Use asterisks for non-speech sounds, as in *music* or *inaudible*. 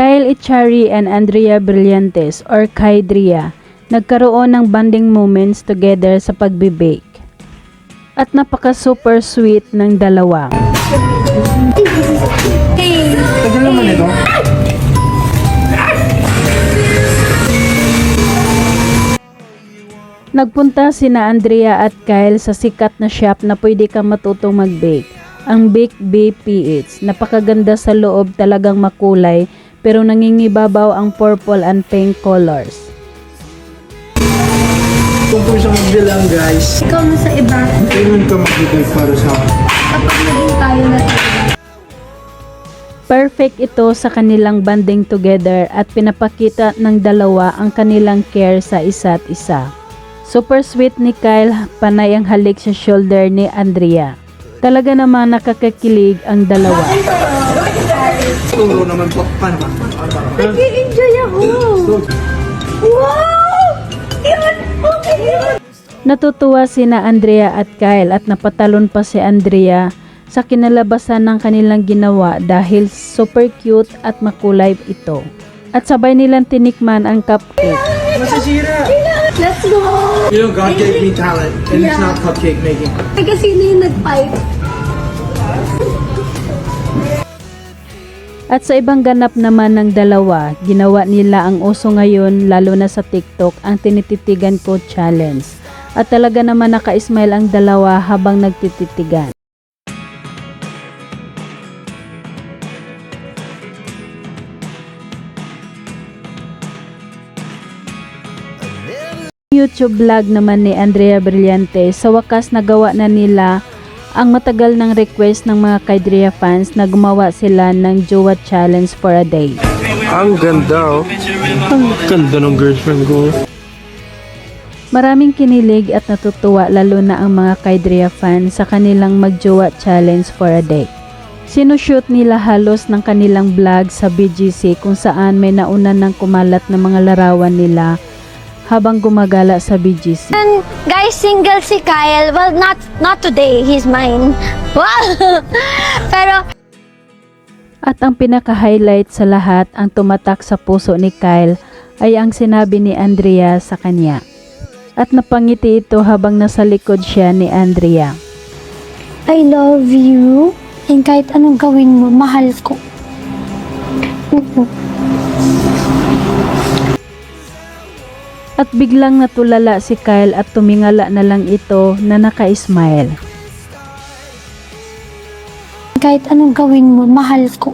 Kyle Echari and Andrea Brillantes or Kydria nagkaroon ng bonding moments together sa pagbibake. At napaka super sweet ng dalawa. Tagal naman ito. Nagpunta sina Andrea at Kyle sa sikat na shop na pwede kang matutong mag-bake. Ang Bake Bay PH. Napakaganda sa loob talagang makulay pero nangingibabaw ang purple and pink colors. Kung po siya magbilang guys, Ikaw na sa iba, kailan ka magbibig para sa akin? kapag naging tayo na Perfect ito sa kanilang banding together at pinapakita ng dalawa ang kanilang care sa isa't isa. Super sweet ni Kyle, panay ang halik sa shoulder ni Andrea. Talaga namang nakakakilig ang dalawa. Turo naman po. Paano ba? Nag-enjoy ako! Wow! Yun! Okay yun! Natutuwa sina Andrea at Kyle at napatalon pa si Andrea sa kinalabasan ng kanilang ginawa dahil super cute at makulay ito. At sabay nilang tinikman ang cupcake. Masasira! Let's go! You know, God gave me talent, and it's Yeah. not cupcake making. Teka, sino yung nag-pipe? At sa ibang ganap naman ng dalawa, ginawa nila ang uso ngayon lalo na sa TikTok ang tinititigan ko challenge. At talaga naman naka-smile ang dalawa habang nagtititigan. YouTube vlog naman ni Andrea Brillante, sa wakas nagawa na nila ang matagal ng request ng mga Kaidria fans na gumawa sila ng Jowa Challenge for a day. Ang ganda oh. Ang ganda ng girlfriend ko. Maraming kinilig at natutuwa lalo na ang mga Kaidria fans sa kanilang magjowa challenge for a day. Sinushoot nila halos ng kanilang vlog sa BGC kung saan may nauna ng kumalat na mga larawan nila habang gumagala sa BGC. And guys, single si Kyle. Well, not not today. He's mine. *laughs* Wow! Pero, At ang pinaka-highlight sa lahat ang tumatak sa puso ni Kyle ay ang sinabi ni Andrea sa kanya. At napangiti ito habang nasa likod siya ni Andrea. I love you. And kahit anong gawin mo, mahal ko. At biglang natulala si Kyle at tumingala na lang ito na naka-smile. Kahit anong gawin mo, mahal ko.